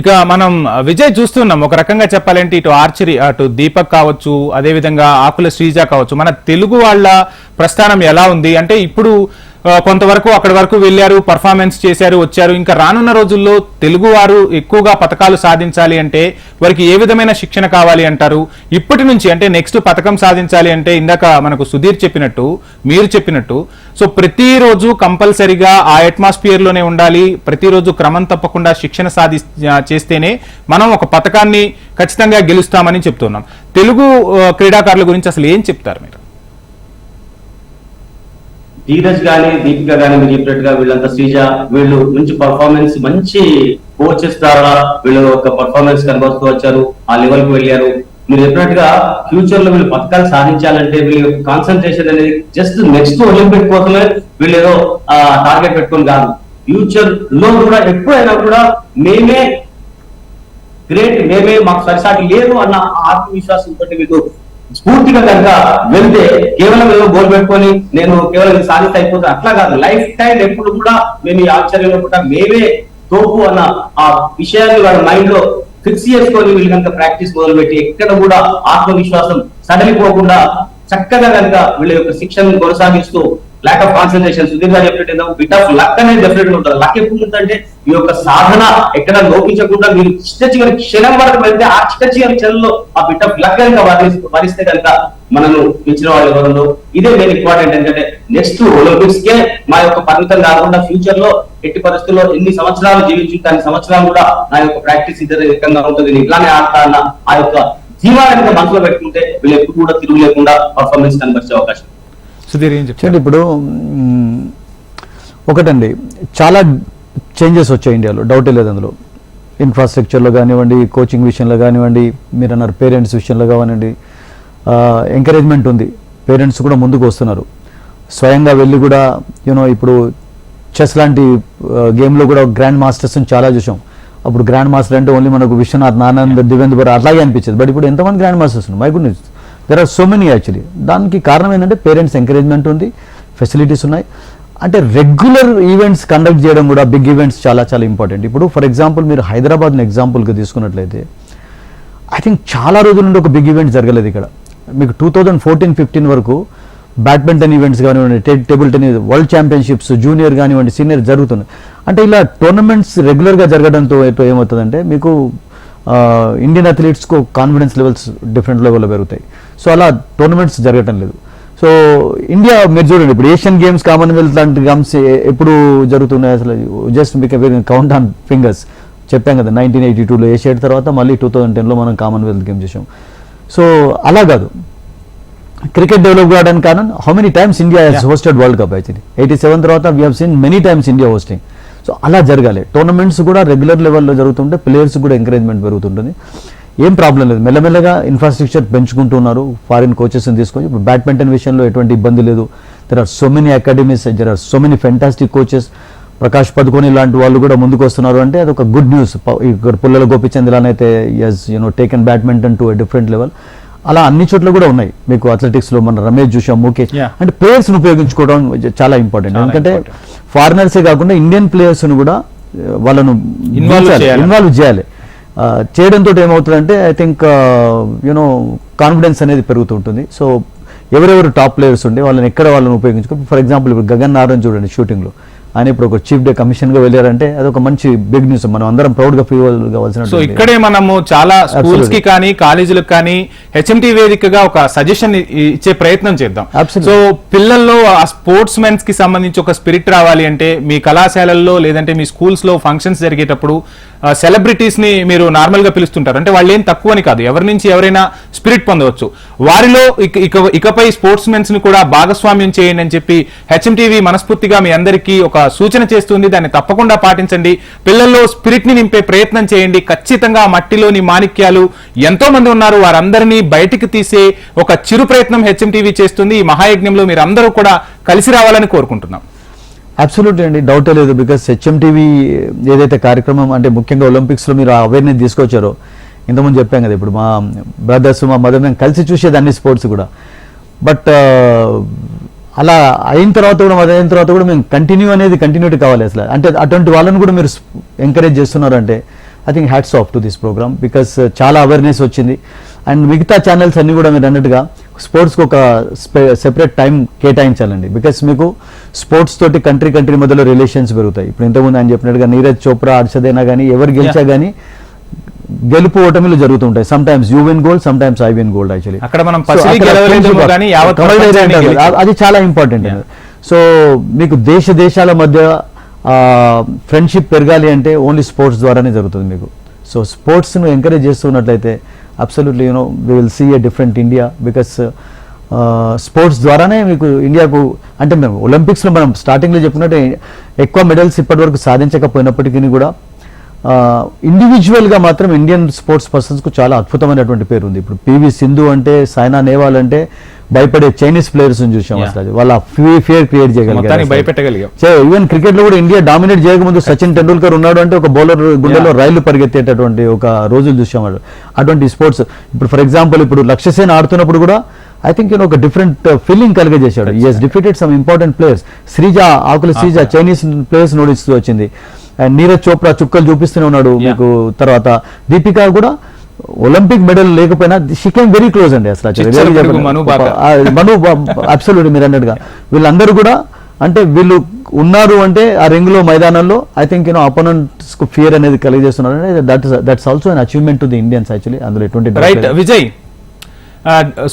ఇక మనం విజయ్ చూస్తున్నాం. ఒక రకంగా చెప్పాలంటే ఇటు ఆర్చరీ అటు దీపక్ కావచ్చు అదేవిధంగా ఆకుల శ్రీజ కావచ్చు. మన తెలుగు వాళ్ళ ప్రస్థానం ఎలా ఉంది? అంటే ఇప్పుడు కొంతవరకు అక్కడి వరకు వెళ్ళారు పర్ఫార్మెన్స్ చేశారు వచ్చారు. ఇంకా రానున్న రోజుల్లో తెలుగు వారు ఎక్కువగా పథకాలు సాధించాలి అంటే వారికి ఏ విధమైన శిక్షణ కావాలి అంటారు? ఇప్పటి నుంచి అంటే నెక్స్ట్ పథకం సాధించాలి అంటే ఇందాక మనకు సుధీర్ చెప్పినట్టు మీరు చెప్పినట్టు సో ప్రతిరోజు కంపల్సరిగా ఆ అట్మాస్ఫియర్లోనే ఉండాలి. ప్రతిరోజు క్రమం తప్పకుండా శిక్షణ సాధి చేస్తేనే మనం ఒక పథకాన్ని ఖచ్చితంగా గెలుస్తామని చెప్తున్నాం. తెలుగు క్రీడాకారుల గురించి అసలు ఏం చెప్తారు మీరు? ధీరజ్ గానీ దీపిక గాని మీరు చెప్పినట్టుగా వీళ్ళంతా శ్రీజ వీళ్ళు మంచి పర్ఫార్మెన్స్ మంచి కోచెస్ ద్వారా వీళ్ళు ఒక పర్ఫార్మెన్స్ కనబరుస్తూ వచ్చారు ఆ లెవెల్కు వెళ్ళారు. మీరు చెప్పినట్టుగా ఫ్యూచర్లో వీళ్ళు పథకాలు సాధించాలంటే వీళ్ళ కాన్సన్ట్రేషన్ అనేది జస్ట్ నెక్స్ట్ ఒలింపిక్ కోసమే వీళ్ళు ఏదో టార్గెట్ పెట్టుకొని కాదు. ఫ్యూచర్లో కూడా ఎప్పుడైనా కూడా మేమే గ్రేట్ మేమే మాకు సరిసాటి లేదు అన్న ఆత్మవిశ్వాసంతో మీకు స్ఫూర్తిగా కనుక వెళ్తే కేవలం ఏదో గోల్ పెట్టుకొని నేను కేవలం ఇది అయిపోతే. అయిపోతాను అట్లా కాదు. లైఫ్ టైం ఎప్పుడు కూడా మేము ఈ ఆశ్చర్యంలో కూడా మేమే తోపు అన్న ఆ విషయాన్ని వాళ్ళ మైండ్లో ఫిక్స్ చేసుకొని వీళ్ళు కనుక ప్రాక్టీస్ మొదలుపెట్టి ఎక్కడ కూడా ఆత్మవిశ్వాసం సడలిపోకుండా చక్కగా కనుక వీళ్ళ యొక్క శిక్షణను కొనసాగిస్తూ lock of concentration Sudheer garu చెప్పినట్టు బిట్ ఆఫ్ లక్ అనేది డెఫినెట్గా ఉంటుంది. లక్ ఎప్పుడు ఉంటుందంటే మీ యొక్క సాధన ఎక్కడ లోపించకుండా మీరు చిట్ట చివరి క్షణం వరకు వెళ్తే ఆ చిట్ట చివరి క్షణంలో ఆ బిట్ ఆఫ్ లక్ కనుక వరిస్తే కనుక మనను మించిన వాళ్ళు ఎవరు ఇదే మెయిన్ ఇంపార్టెంట్ ఏంటంటే నెక్స్ట్ ఒలింపిక్స్ కే మా యొక్క పరిమితం కాకుండా ఫ్యూచర్లో ఎట్టి పరిస్థితుల్లో ఎన్ని సంవత్సరాలు జీవించు దాని సంవత్సరాలు కూడా నా యొక్క ప్రాక్టీస్ ఇద్దరు రకంగా ఉంటుంది. ఇట్లానే ఆడతా అన్న ఆ యొక్క జీవాన్ని మనసులో పెట్టుకుంటే వీళ్ళు ఎప్పుడు కూడా తిరుగు లేకుండా పర్ఫార్మెన్స్ కనబరిచే అవకాశం. సుధీర్ ఏం చెప్తారు? ఇప్పుడు ఒకటండి చాలా చేంజెస్ వచ్చాయి ఇండియాలో డౌటే లేదు అందులో. ఇన్ఫ్రాస్ట్రక్చర్లో కానివ్వండి కోచింగ్ విషయంలో కానివ్వండి మీరు అన్నారు పేరెంట్స్ విషయంలో కానివ్వండి ఎంకరేజ్మెంట్ ఉంది. పేరెంట్స్ కూడా ముందుకు వస్తున్నారు. స్వయంగా వెళ్ళి కూడా యూనో ఇప్పుడు చెస్ లాంటి గేమ్లో కూడా గ్రాండ్ మాస్టర్స్ని చాలా చూసాం. అప్పుడు గ్రాండ్ మాస్టర్ అంటే ఓన్లీ మనకు విశ్వనాథ్ నానంద్ దివేంద్ర బరా అట్లాగే అనిపించేది. బట్ ఇప్పుడు ఎంతమంది గ్రాండ్ మాస్టర్స్ ఉన్నాయి my good news there are so many actually దానికి కారణం ఏంటంటే పేరెంట్స్ ఎంకరేజ్మెంట్ ఉంది ఫెసిలిటీస్ ఉన్నాయి. అంటే రెగ్యులర్ ఈవెంట్స్ కండక్ట్ చేయడం కూడా బిగ్ ఈవెంట్స్ చాలా చాలా ఇంపార్టెంట్ ఇప్పుడు ఫర్ ఎగ్జాంపుల్ మీరు హైదరాబాద్ని ఎగ్జాంపుల్గా తీసుకున్నట్లయితే ఐ థింక్ చాలా రోజుల నుండి ఒక బిగ్ ఈవెంట్ జరగలేదు ఇక్కడ. మీకు టూ థౌజండ్ ఫోర్టీన్ ఫిఫ్టీన్ వరకు బ్యాడ్మింటన్ ఈవెంట్స్ కానివ్వండి table tennis world championships junior కానివ్వండి సీనియర్ జరుగుతున్నాయి. అంటే ఇలా టోర్నమెంట్స్ రెగ్యులర్గా జరగడంతో ఏమవుతుందంటే మీకు ఇండియన్ అథ్లీట్స్కు కాన్ఫిడెన్స్ లెవెల్స్ డిఫరెంట్ లెవెల్లో పెరుగుతాయి. సో అలా టోర్నమెంట్స్ జరగటం లేదు. సో ఇండియా మీరు చూడండి ఇప్పుడు ఏషియన్ గేమ్స్ కామన్వెల్త్ లాంటి గేమ్స్ ఎప్పుడు జరుగుతున్నాయి అసలు. జస్ట్ మీకు కౌంట్ ఆన్ ఫింగర్స్ చెప్పాం కదా నైన్టీన్ ఎయిటీ టూలో ఏషియడ్ తర్వాత మళ్ళీ టూ థౌజండ్ టెన్లో మనం కామన్వెల్త్ గేమ్ చేసాం సో అలా కాదు. క్రికెట్ డెవలప్ కావడానికి కారణం how many times India has hosted world cup actually eighty seven తర్వాత we have seen many times India hosting so అలా జరగాలి. టోర్నమెంట్స్ కూడా రెగ్యులర్ లెవెల్లో జరుగుతుంటే ప్లేయర్స్ కూడా ఎంకరేజ్మెంట్ పెరుగుతుంటుంది. ఏం ప్రాబ్లం లేదు. మెల్లమెల్లగా ఇన్ఫ్రాస్ట్రక్చర్ పెంచుకుంటున్నారు. ఫారిన్ కోచెస్ని తీసుకొని ఇప్పుడు బ్యాడ్మింటన్ విషయంలో ఎటువంటి ఇబ్బంది లేదు. There are so many academies there are so many fantastic coaches Prakash Padukone లాంటి వాళ్ళు కూడా ముందుకు వస్తున్నారు అంటే అది ఒక గుడ్ న్యూస్ ఇక్కడ Pullela Gopichand ఇలానైతే has you know taken badminton to different level అలా అన్ని చోట్ల కూడా ఉన్నాయి. మీకు అథ్లెటిక్స్లో మన రమేష్ చూసాం Yeah. అంటే ప్లేయర్స్ ఉపయోగించుకోవడం చాలా ఇంపార్టెంట్ ఎందుకంటే. ఫారినర్సే కాకుండా ఇండియన్ ప్లేయర్స్ను కూడా ఆ, వాళ్ళను చేయాలి. ఇన్వాల్వ్ చేయాలి. చేయడంతో ఏమవుతుందంటే ఐ థింక్ యూనో కాన్ఫిడెన్స్ అనేది పెరుగుతుంటుంది సో ఎవరెవరు టాప్ ప్లేయర్స్ ఉండే వాళ్ళని ఎక్కడ వాళ్ళని ఉపయోగించుకో ఫర్ ఎగ్జాంపుల్ ఇప్పుడు గగన్ నారాయణ చూడండి షూటింగ్లో ఆయన ఇప్పుడు ఒక చీఫ్ డే కమిషన్గా వెళ్ళారంటే అదొక మంచి బిగ్ న్యూస్ మనం అందరం ప్రౌడ్గా ఫీల్ కావాల్సిన సో ఇక్కడే మనము చాలా స్కూల్స్కి కానీ కాలేజీలకు కానీ హెచ్ఎంటి వేదికగా ఒక సజెషన్ ఇచ్చే ప్రయత్నం చేద్దాం. సో పిల్లల్లో ఆ స్పోర్ట్స్ మెన్స్కి సంబంధించి ఒక స్పిరిట్ రావాలి అంటే మీ కళాశాలల్లో లేదంటే మీ స్కూల్స్లో ఫంక్షన్స్ జరిగేటప్పుడు సెలబ్రిటీస్ని మీరు నార్మల్గా పిలుస్తుంటారు. అంటే వాళ్ళు ఏం తక్కువ అని కాదు. ఎవరి నుంచి ఎవరైనా స్పిరిట్ పొందవచ్చు. వారిలో ఇక ఇక- ఇకపై స్పోర్ట్స్ మెన్స్ని కూడా భాగస్వామ్యం చేయండి అని చెప్పి హెచ్ఎం టీవీ మనస్ఫూర్తిగా మీ అందరికీ ఒక సూచన చేస్తుంది. దాన్ని తప్పకుండా పాటించండి. పిల్లల్లో స్పిరిట్ని నింపే ప్రయత్నం చేయండి. ఖచ్చితంగా మట్టిలోని మాణిక్యాలు ఎంతో మంది ఉన్నారు. వారందరినీ బయటికి తీసే ఒక చిరు ప్రయత్నం హెచ్ఎంటీవీ చేస్తుంది. ఈ మహాయజ్ఞంలో మీరు అందరూ కూడా కలిసి రావాలని కోరుకుంటున్నాం. అబ్సల్యూట్ అండి. డౌటే లేదు. బికాస్ హెచ్ఎంటీవీ ఏదైతే కార్యక్రమం అంటే ముఖ్యంగా ఒలింపిక్స్లో మీరు అవేర్నెస్ తీసుకొచ్చారో ఇంతకుముందు చెప్పాం కదా ఇప్పుడు మా బ్రదర్స్ మా మదర్ మేము కలిసి చూసేది అన్ని స్పోర్ట్స్ కూడా బట్ అలా అయిన తర్వాత కూడా అది అయిన తర్వాత కూడా మేము కంటిన్యూ అనేది కంటిన్యూటీ కావాలి అసలు. అంటే అటువంటి వాళ్ళని కూడా మీరు ఎంకరేజ్ చేస్తున్నారు అంటే I think hats off to this program because చాలా అవేర్నెస్ వచ్చింది. అండ్ మిగతా ఛానల్స్ అన్ని కూడా మీరు అన్నట్టుగా స్పోర్ట్స్కి ఒక సెపరేట్ టైం కేటాయించాలండి. బికాస్ మీకు స్పోర్ట్స్ తోటి కంట్రీ కంట్రీ మధ్యలో రిలేషన్స్ పెరుగుతాయి. ఇప్పుడు ఇంతకుముందు ఆయన చెప్పినట్టుగా నీరజ్ చోప్రా హర్షదైనా కానీ ఎవరు గెలిచా కానీ గెలుపు ఓటమిలు జరుగుతుంటాయి. Sometimes you win gold sometimes I win gold actually అక్కడ మనం. అది చాలా ఇంపార్టెంట్ సో మీకు దేశ దేశాల మధ్య ఫ్రెండ్షిప్ పెరగాలి అంటే ఓన్లీ స్పోర్ట్స్ ద్వారానే జరుగుతుంది మీకు. సో స్పోర్ట్స్ను ఎంకరేజ్ చేస్తున్నట్లయితే absolutely you know we will see a different India because sports ద్వారానే మీకు ఇండియాకు అంటే మేము ఒలింపిక్స్లో మనం స్టార్టింగ్లో చెప్పినట్టు ఎక్కువ మెడల్స్ ఇప్పటివరకు సాధించకపోయినప్పటికీ కూడా ఇండివిజువల్గా మాత్రం ఇండియన్ స్పోర్ట్స్ పర్సన్స్కు చాలా అద్భుతమైనటువంటి పేరు ఉంది. ఇప్పుడు పివి సింధు అంటే సైనా నేవాల్ అంటే భయపడే చైనీస్ ప్లేయర్స్ చూసాం. అసలు. వాళ్ళ ఫియర్ క్రియేట్ చేయగలిగారు భయపెట్టగలిగాం. ఈవెన్ క్రికెట్లో కూడా ఇండియా డామినేట్ చేయకముందు సచిన్ టెండూల్కర్ ఉన్నాడు అంటే ఒక బౌలర్ గుండెలో. రైలు పరిగెత్తేటటువంటి ఒక రోజులు చూసాం అటువంటి స్పోర్ట్స్ ఇప్పుడు ఫర్ ఎగ్జాంపుల్ ఇప్పుడు లక్ష్యసేన ఆడుతున్నప్పుడు కూడా ఐ థింక్ ఒక డిఫరెంట్ ఫీలింగ్ కలిగజేశాడు. ES defeated some important players Sreeja Akula Sreeja. Chinese players నోడిస్తూ వచ్చింది. అండ్ నీరజ్ చోప్రా చుక్కలు చూపిస్తూనే ఉన్నాడు. మీకు తర్వాత దీపిక కూడా ఒలింపిక్ మెడల్ లేకపోయినా షీ కేమ్ వెరీ క్లోజ్ అండి అసలు. మను అబ్సల్యూట్ మీరు అన్నట్టుగా వీళ్ళందరూ కూడా అంటే వీళ్ళు ఉన్నారు అంటే ఆ రింగ్లో మైదానంలో ఐ థింక్ యూనో అపోనెంట్స్కు ఫియర్ అనేది కలిగజేస్తున్నారు అంటే that that's also an achievement to the Indians actually అందులో ఎటువంటి రైట్. విజయ్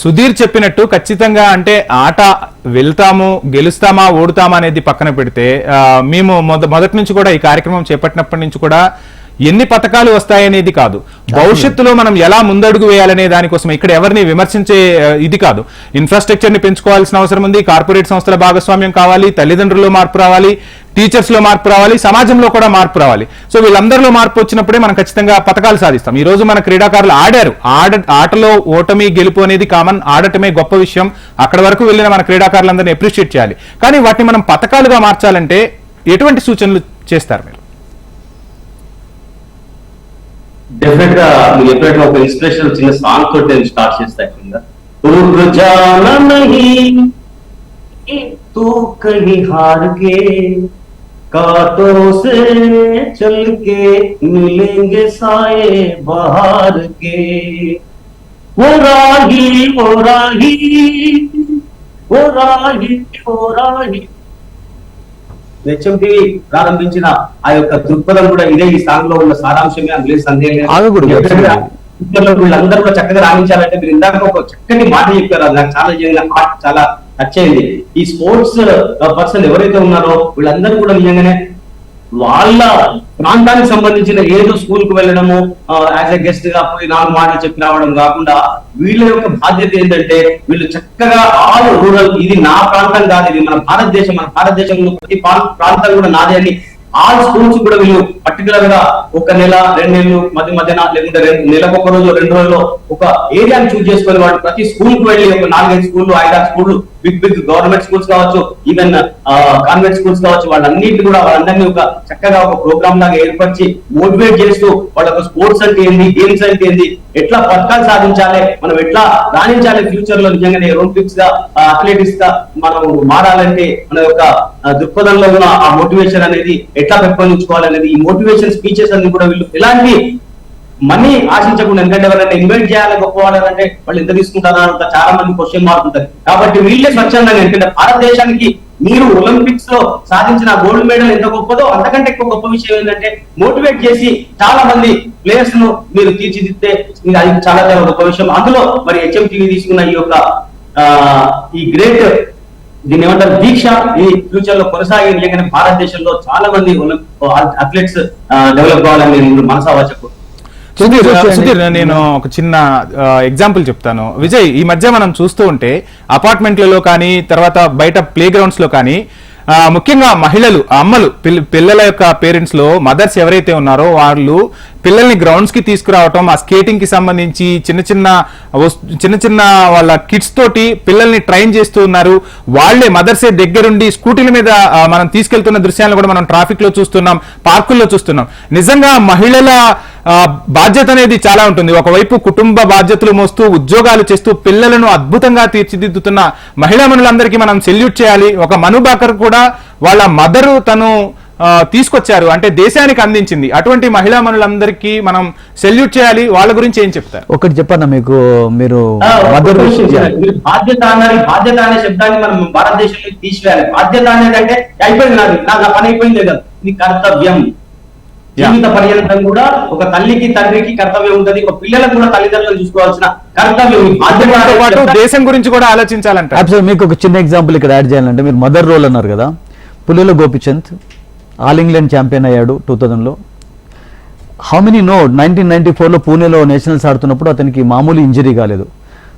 సుధీర్ చెప్పినట్టు ఖచ్చితంగా అంటే ఆట వెళ్తాము గెలుస్తామా ఓడుతామా అనేది పక్కన పెడితే మేము మొద మొదటి నుంచి కూడా ఈ కార్యక్రమం చేపట్టినప్పటి నుంచి కూడా ఎన్ని పథకాలు వస్తాయనేది కాదు. భవిష్యత్తులో మనం ఎలా ముందడుగు వేయాలనే దానికోసం ఇక్కడ ఎవరిని విమర్శించే ఇది కాదు. ఇన్ఫ్రాస్ట్రక్చర్ని పెంచుకోవాల్సిన అవసరం ఉంది కార్పొరేట్ సంస్థల భాగస్వామ్యం కావాలి తల్లిదండ్రుల్లో మార్పు రావాలి టీచర్స్ లో మార్పు రావాలి సమాజంలో కూడా మార్పు రావాలి సో వీళ్ళందరిలో మార్పు వచ్చినప్పుడే మనం ఖచ్చితంగా పథకాలు సాధిస్తాం ఈ రోజు మన క్రీడాకారులు ఆడారు ఆడ ఆటలో ఓటమి గెలుపు అనేది కామన్ ఆడటమే గొప్ప విషయం అక్కడ వరకు వెళ్ళిన మన క్రీడాకారులందరినీ అప్రిషియేట్ చేయాలి కానీ వాటిని మనం పథకాలుగా మార్చాలంటే ఎటువంటి సూచనలు చేస్తారు మీరు డెఫినెట్ గా మీరు చెప్పినట్టు ఒక ఇన్స్పిరేషన్ చిన్న సాంగ్ తోటి నేను స్టార్ట్ చేస్తా యాక్చువల్గా रुक जाना नहीं तू कहीं हार के कांटों से चल के मिलेंगे साए बाहर के वो राही वो राही वो राही वो राही హెచ్ఎంటీవీ ప్రారంభించిన ఆ యొక్క దృక్పథం కూడా ఇదే ఈ సాంగ్ లో ఉన్న సారాంశమే అందులో ఏ సందేహం లేదు. ఆగకూడదు. ఎక్కడైనా ఇద్దరిలో వీళ్ళందరూ కూడా చక్కగా రాణించాలంటే మీరు ఇందాక ఒక చక్కని మాట చెప్పారు అది నాకు చాలా నిజంగా హార్ట్ చాలా టచ్ ఈ స్పోర్ట్స్ పర్సన్ ఎవరైతే ఉన్నారో వీళ్ళందరూ కూడా నిజంగానే వాళ్ళ ప్రాంతానికి సంబంధించిన ఏదో స్కూల్కు వెళ్ళడము యాజ్ ఎ గెస్ట్గా పోయి నాలుగు మాటలు చెప్పి రావడం కాకుండా వీళ్ళ యొక్క బాధ్యత ఏంటంటే వీళ్ళు చక్కగా ఆల్ రూరల్ ఇది నా ప్రాంతం కాదు ఇది మన భారతదేశం మన భారతదేశంలో ప్రతి ప్రా- ప్రాంతం కూడా నాదే అని ఆల్ స్కూల్స్ కూడా వీళ్ళు పర్టికులర్గా ఒక నెల రెండు నెలలు మధ్య మధ్యన లేకుంటే రెండు నెలకు ఒక రోజు రెండు రోజులు ఒక ఏరియాని చూస్ చేసుకొని వాడు ప్రతి స్కూల్కు వెళ్ళి ఒక నాలుగైదు స్కూళ్ళు ఐదారు స్కూళ్ళు బిగ్ బిగ్ గవర్నమెంట్ స్కూల్స్ కావచ్చు ఈవెన్ కాన్వెంట్ స్కూల్స్ కావచ్చు వాళ్ళన్నింటినీ కూడా వాళ్ళందరినీ ఒక చక్కగా ఒక ప్రోగ్రామ్ లాగా ఏర్పరిచి మోటివేట్ చేస్తూ వాళ్ళకు స్పోర్ట్స్ అంటే ఏంది గేమ్స్ అంటే ఏంది ఎట్లా పథకాలు సాధించాలి మనం ఎట్లా రాణించాలి ఫ్యూచర్లో నిజంగానే ఒలింపిక్స్గా అథ్లెటిక్స్గా మనం మారాలంటే మన యొక్క దృక్పథంలో ఉన్న ఆ మోటివేషన్ అనేది ఎట్లా పెంపొందించుకోవాలనేది ఈ మోటివేషన్ స్పీచెస్ అన్ని కూడా వీళ్ళు ఎలాంటి మనీ ఆశించకుండా ఎందుకంటే ఎవరైనా ఇన్వైట్ చేయాలి గొప్ప వాళ్ళు ఎంత తీసుకుంటారా అంత చాలా మంది క్వశ్చన్ మార్క్ ఉంటుంది కాబట్టి వీళ్ళే స్వచ్ఛందంగా ఎందుకంటే భారతదేశానికి మీరు ఒలింపిక్స్లో సాధించిన గోల్డ్ మెడల్ ఎంత గొప్పదో అంతకంటే ఎక్కువ గొప్ప విషయం ఏంటంటే మోటివేట్ చేసి చాలా మంది ప్లేయర్స్ను మీరు తీర్చిదిద్దే అది చాలా చాలా గొప్ప విషయం. అందులో మరి హెచ్ఎం టీవీ తీసుకున్న ఈ యొక్క ఈ గ్రేట్ దీన్ని ఏమంటారు దీక్ష ఈ ఫ్యూచర్లో కొనసాగింది నిజంగానే భారతదేశంలో చాలా మంది అథ్లెట్స్ డెవలప్ కావాలని నేను మనసా సుధీర్ నేను ఒక చిన్న ఎగ్జాంపుల్ చెప్తాను. విజయ్ ఈ మధ్య మనం చూస్తూ ఉంటే అపార్ట్మెంట్లలో కానీ తర్వాత బయట ప్లే గ్రౌండ్స్లో కానీ ముఖ్యంగా మహిళలు అమ్మలు పిల్ల- పిల్లల యొక్క పేరెంట్స్లో మదర్స్ ఎవరైతే ఉన్నారో వాళ్ళు పిల్లల్ని గ్రౌండ్స్కి తీసుకురావటం ఆ స్కేటింగ్కి సంబంధించి చిన్న చిన్న చిన్న చిన్న వాళ్ళ కిడ్స్ తోటి పిల్లల్ని ట్రైన్ చేస్తూ ఉన్నారు. వాళ్ళే మదర్సే దగ్గరుండి స్కూటీల మీద మనం తీసుకెళ్తున్న దృశ్యాలను కూడా మనం ట్రాఫిక్లో చూస్తున్నాం పార్కుల్లో చూస్తున్నాం. నిజంగా మహిళల బాధ్యత అనేది చాలా ఉంటుంది. ఒకవైపు కుటుంబ బాధ్యతలు మోస్తూ ఉద్యోగాలు చేస్తూ పిల్లలను అద్భుతంగా తీర్చిదిద్దుతున్న మహిళా మనులందరికీ మనం సెల్యూట్ చేయాలి. ఒక మనుబాకర్ కూడా వాళ్ళ మదరు తను తీసుకొచ్చారు. అంటే దేశానికి అందించింది. అటువంటి మహిళా మనులందరికీ మనం సెల్యూట్ చేయాలి. వాళ్ళ గురించి ఏం చెప్తారు? ఒకటి చెప్పన్నా మీకు మీరు బాధ్యత అన్నది బాధ్యత అనే శబ్దాన్ని మనం భారతదేశంలో తీసివేయాలి. బాధ్యత అనేది అంటే అయిపోయింది నాది. నాకు నా పని అయిపోయింది కదా. ఇది కర్తవ్యం. జీవిత పర్యంతం కూడా ఒక తల్లికి తండ్రికి కర్తవ్యం ఉంటది. ఒక పిల్లలకు కూడా తల్లిదండ్రులు చూసుకోవాల్సిన కర్తవ్యం దేశం గురించి కూడా ఆలోచించాలంట. మీకు ఒక చిన్న ఎగ్జాంపుల్ ఇక్కడ యాడ్ చేయాలంటే మీరు మదర్ రోల్ అన్నారు కదా. Pullela Gopichand all England champion అయ్యాడు టూ థౌజండ్లో. How many know nineteen ninety ఫోర్లో పూణేలో నేషనల్స్ ఆడుతున్నప్పుడు అతనికి మామూలు ఇంజరీ కాలేదు.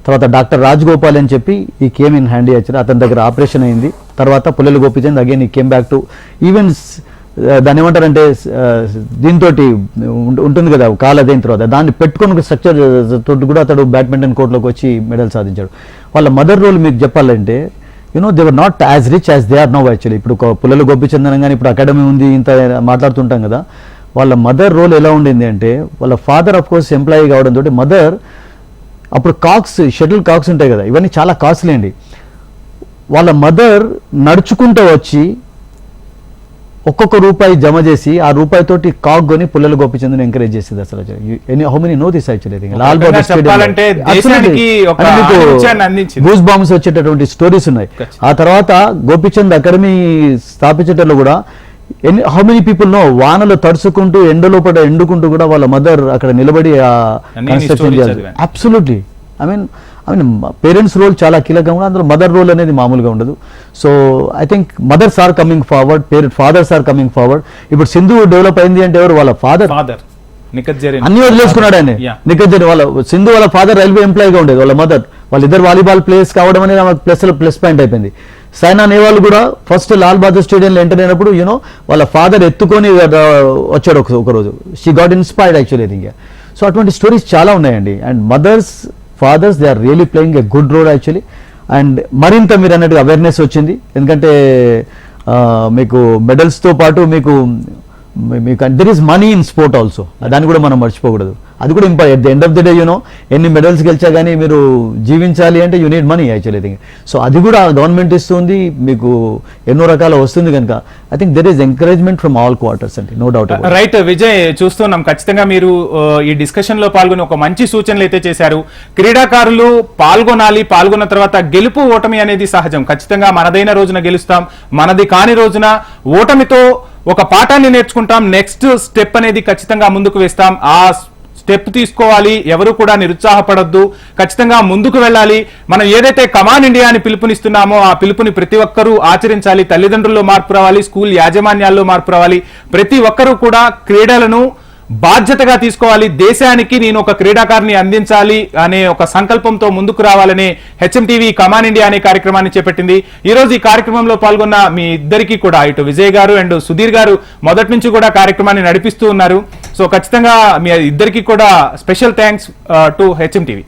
తర్వాత డాక్టర్ రాజ్ గోపాల్ అని చెప్పి ఈ కేమ్ ఇన్ హ్యాండీ వచ్చారు అతని దగ్గర ఆపరేషన్ అయింది. తర్వాత Pullela Gopichand again he came back to events దాన్ని ఏమంటారంటే దీంతో ఉంటుంది కదా కాలు అదైన తర్వాత. దాన్ని పెట్టుకుని స్ట్రక్చర్ తోటి కూడా అతడు బ్యాడ్మింటన్ కోర్టులోకి వచ్చి మెడల్ సాధించాడు. వాళ్ళ మదర్ రోల్ మీకు చెప్పాలంటే you know they were not as rich as they are no actually ఇప్పుడు ఒక పుల్లలు గోపిచందనం కానీ ఇప్పుడు అకాడమీ ఉంది ఇంత మాట్లాడుతుంటాం కదా. వాళ్ళ మదర్ రోల్ ఎలా ఉండింది అంటే వాళ్ళ ఫాదర్ ఆఫ్ కోర్స్ ఎంప్లాయీ కావడం తోటి మదర్ అప్పుడు కాక్స్ షటిల్ కాక్స్ ఉంటాయి కదా ఇవన్నీ చాలా కాస్ట్లీ అండి వాళ్ళ మదర్ నడుచుకుంటూ వచ్చి ఒక్కొక్క రూపాయి జమ చేసి ఆ రూపాయితోటి కాక్ కొని పుల్లలు గోపిచంద్ని ఎంకరేజ్ చేసేది అసలు. Any how many know this actually Lal. Goose bumps వచ్చేటటువంటి స్టోరీస్ ఉన్నాయి. ఆ తర్వాత గోపిచంద్ అకాడమీ స్థాపించటంలో కూడా ఎన్ని హౌ మెనీ పీపుల్ నో వానలు తడుచుకుంటూ ఎండలో పడ ఎండుకుంటూ కూడా వాళ్ళ మదర్ అక్కడ నిలబడి కన్స్ట్రక్షన్ చేయాలి. Absolutely I mean parents role చాలా కీలకంగా ఉంది అందులో మదర్ రోల్ అనేది మామూలుగా ఉండదు. So I think mothers are coming forward parent fathers are coming forward ఇప్పుడు సింధు డెవలప్ అయింది అంటే ఎవరు? వాళ్ళ ఫాదర్ ఫాదర్ అన్ని వదిలేసుకున్నాడు ఆయన. నిఖత్ వాళ్ళ సింధు వాళ్ళ ఫాదర్ రైల్వే ఎంప్లాయీగా ఉండేది వాళ్ళ మదర్ వాళ్ళిద్దరు వాలీబాల్ ప్లేయర్స్ కావడం అనేది ఆమె ప్లస్ ప్లస్ పాయింట్ అయిపోయింది. సైనా నేవాల్ కూడా ఫస్ట్ లాల్ బహదూర్ స్టేడియంలో ఎంటర్ అయినప్పుడు యూనో వాళ్ళ ఫాదర్ ఎత్తుకొని వచ్చాడు ఒక ఒక రోజు. She got inspired actually think so అటువంటి స్టోరీస్ చాలా ఉన్నాయండి. And mothers fathers they are really playing a good role actually and మరింత మీరు అన్నట్టు అవేర్నెస్ వచ్చింది. ఎందుకంటే మీకు మెడల్స్తో పాటు మీకు మీకు there is money in sport also దాన్ని కూడా మనం మర్చిపోకూడదు. అది కూడా important. At the end of the day you know ఎన్ని మెడల్స్ గెలిచా కానీ మీరు జీవించాలి అంటే you need money actually think so అది కూడా గవర్నమెంట్ ఇస్తుంది మీకు ఎన్నో రకాల వస్తుంది కనుక. I think there is encouragement from all quarters అండి. నో డౌట్ రైట్ విజయ్ చూస్తున్నాం. ఖచ్చితంగా మీరు ఈ డిస్కషన్లో పాల్గొని ఒక మంచి సూచనలు అయితే చేశారు. క్రీడాకారులు పాల్గొనాలి పాల్గొన్న తర్వాత గెలుపు ఓటమి అనేది సహజం. ఖచ్చితంగా మనదైన రోజున గెలుస్తాం మనది కాని రోజున ఓటమితో ఒక పాఠాన్ని నేర్చుకుంటాం. నెక్స్ట్ స్టెప్ అనేది ఖచ్చితంగా ముందుకు వేస్తాం. ఆ స్టెప్ తీసుకోవాలి ఎవరు కూడా నిరుత్సాహపడద్దు. ఖచ్చితంగా ముందుకు వెళ్ళాలి. మనం ఏదైతే కమాన్ ఇండియా అని పిలుపునిస్తున్నామో ఆ పిలుపుని ప్రతి ఒక్కరూ ఆచరించాలి. తల్లిదండ్రుల్లో మార్పు రావాలి స్కూల్ యాజమాన్యాల్లో మార్పు రావాలి. ప్రతి ఒక్కరూ కూడా క్రీడలను బాధ్యతగా తీసుకోవాలి. దేశానికి నేను ఒక క్రీడాకారిని అందించాలి అనే ఒక సంకల్పంతో ముందుకు రావాలని హెచ్ఎంటీవీ కమాన్ ఇండియా అనే కార్యక్రమాన్ని చేపట్టింది. ఈ రోజు ఈ కార్యక్రమంలో పాల్గొన్న మీ ఇద్దరికీ కూడా ఇటు విజయ్ గారు అండ్ సుధీర్ గారు మొదటి నుంచి కూడా కార్యక్రమాన్ని నడిపిస్తూ ఉన్నారు. సో ఖచ్చితంగా మీ ఇద్దరికి కూడా special thanks to H M TV